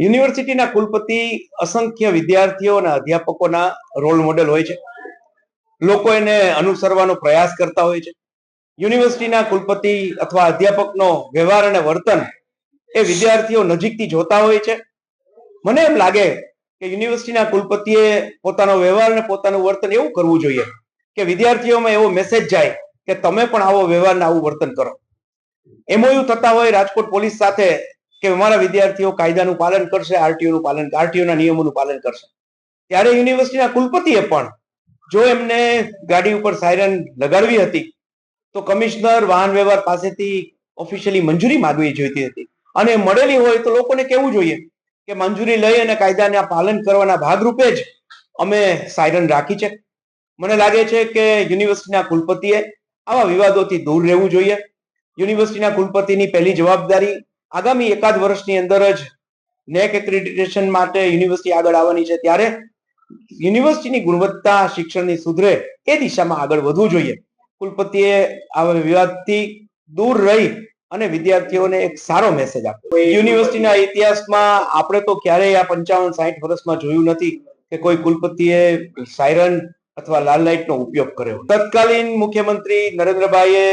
યુનિવર્સિટીના કુલપતિ અસંખ્ય વિદ્યાર્થીઓ અને અધ્યાપકોના રોલ મોડેલ હોય છે. લોકો એને અનુસરવાનો પ્રયાસ કરતા હોય છે. યુનિવર્સિટીના કુલપતિ અથવા અધ્યાપકનો વ્યવહાર અને વર્તન એ વિદ્યાર્થીઓ નજીકથી જોતા હોય છે. મને એમ લાગે કે યુનિવર્સિટીના કુલપતિએ પોતાનો વ્યવહાર અને પોતાનું વર્તન એવું કરવું જોઈએ કે વિદ્યાર્થીઓમાં એવો મેસેજ જાય કે તમે પણ આવો વ્યવહાર ને આવું વર્તન કરો. એમઓયુ થતા હોય રાજકોટ પોલીસ સાથે કે અમારા વિદ્યાર્થીઓ કાયદાનું પાલન કરશે, આરટીઓનું પાલન, આરટીઓના નિયમોનું પાલન કરશે. ત્યારે યુનિવર્સિટીના કુલપતિએ પણ જો એમને ગાડી ઉપર સાયરન લગાડવી હતી, તો કમિશનર વાહન વ્યવહાર પાસેથી ઓફિશિયલી મંજૂરી માગવી જોઈતી હતી. અને મળેલી હોય તો લોકોને કેવું જોઈએ કે મંજૂરી લઈ અને કાયદાના પાલન કરવાના ભાગરૂપે જ અમે સાયરન રાખી છે. મને લાગે છે કે યુનિવર્સિટીના કુલપતિએ આવા વિવાદોથી દૂર રહેવું જોઈએ. યુનિવર્સિટીના કુલપતિની પહેલી જવાબદારી આગામી એકાદ વર્ષની અંદર જ નેક એક્રેડિટેશન માટે યુનિવર્સિટી આગળ આવવાની છે. ત્યારે યુનિવર્સિટીની ગુણવત્તા શિક્ષણની સુધરે એ દિશામાં આગળ વધવું જોઈએ. કુલપતિએ આ વિવાદથી દૂર રહી અને વિદ્યાર્થીઓને એક સારો મેસેજ આપ્યો. યુનિવર્સિટીના ઇતિહાસમાં આપણે તો ક્યારેય આ પંચાવન સાઠ વર્ષમાં જોયું નથી કે કોઈ કુલપતિએ સાયરન અથવા લાલ લાઇટનો ઉપયોગ કર્યો. તત્કાલીન મુખ્યમંત્રી નરેન્દ્રભાઈએ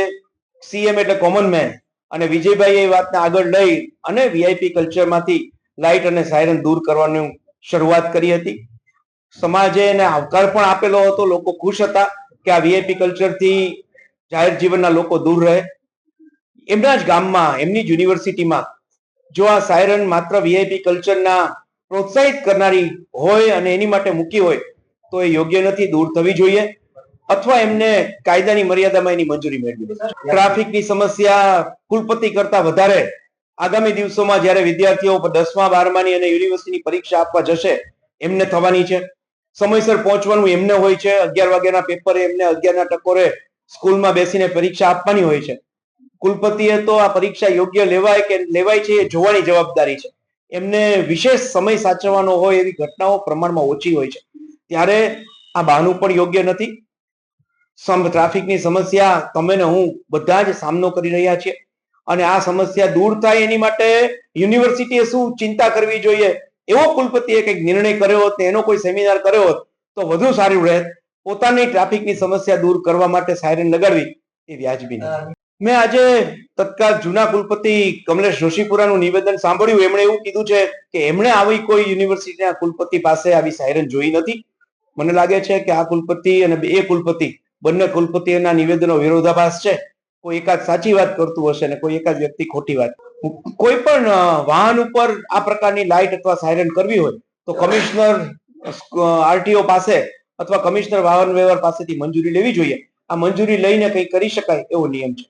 સીએમ એટલે કોમન મેન અને વિજયભાઈએ એ વાતને આગળ લઈ અને વીઆઈપી કલ્ચરમાંથી લાઇટ અને સાયરન દૂર કરવાની શરૂઆત કરી હતી. સમાજે એને આવકાર પણ આપેલો હતો, લોકો ખુશ હતા કે આ વીઆઈપી કલ્ચરથી જાહેર જીવનના લોકો દૂર રહે. એમના જ ગામમાં, એમની જ યુનિવર્સિટીમાં જો આ સાયરન માત્ર વીઆઈપી કલ્ચરના પ્રોત્સાહિત કરનારી હોય અને એની માટે મૂકી હોય, તો એ યોગ્ય નથી, દૂર થવી જોઈએ. અથવા એમને કાયદાની મર્યાદામાં એની મંજૂરી મેળવી ટ્રાફિકની સમસ્યા કુલપતિ કરતા વધારે આગામી દિવસોમાં જ્યારે વિદ્યાર્થીઓ દસમા, બારમાની અને યુનિવર્સિટીની પરીક્ષા આપવા જશે, એમને થવાની છે. સમયસર પહોંચવાનું એમને હોય છે. અગિયાર વાગ્યાના પેપરે એમને અગિયારના ટકોરે સ્કૂલમાં બેસીને પરીક્ષા આપવાની હોય છે. કુલપતિએ તો આ પરીક્ષા યોગ્ય લેવાય કે લેવાય છે એ જોવાની જવાબદારી છે. એમને વિશેષ સમય સાચવવાનો હોય એવી ઘટનાઓ પ્રમાણમાં ઓછી હોય છે. ત્યારે આ બહાનું પણ યોગ્ય નથી. ટ્રાફિકની સમસ્યા તમે ને હું બધા જ સામનો કરી રહ્યા છીએ. અને આ સમસ્યા દૂર થાય એની માટે યુનિવર્સિટીએ શું ચિંતા કરવી જોઈએ? એવો કુલપતિએ કંઈક નિર્ણય કર્યો હોત એનો કોઈ સેમિનાર કર્યો હોત, તો વધુ સારું રહેત. પોતાની ટ્રાફિકની સમસ્યા દૂર કરવા માટે સાયરન લગાડવી એ વ્યાજબી મેં આજે તત્કાલ જૂના કુલપતિ કમલેશ જોશીપુરાનું નિવેદન સાંભળ્યું. એમણે એવું કીધું છે કે એમણે આવી કોઈ યુનિવર્સિટીના કુલપતિ પાસે આવી સાયરન જોઈ નથી. મને લાગે છે કે આ કુલપતિ અને બે કુલપતિ બંને કુલપતિઓના નિવેદનો વિરોધાભાસ છે. કોઈ એકાદ સાચી વાત કરતું હશે ને કોઈ એકાદ વ્યક્તિ ખોટી વાત. કોઈ પણ વાહન ઉપર આ પ્રકારની લાઇટ અથવા સાયરન કરવી હોય, તો કમિશનર આરટીઓ પાસે અથવા કમિશનર વાહન વ્યવહાર પાસેથી મંજૂરી લેવી જોઈએ. આ મંજૂરી લઈને કંઈ કરી શકાય એવો નિયમ છે.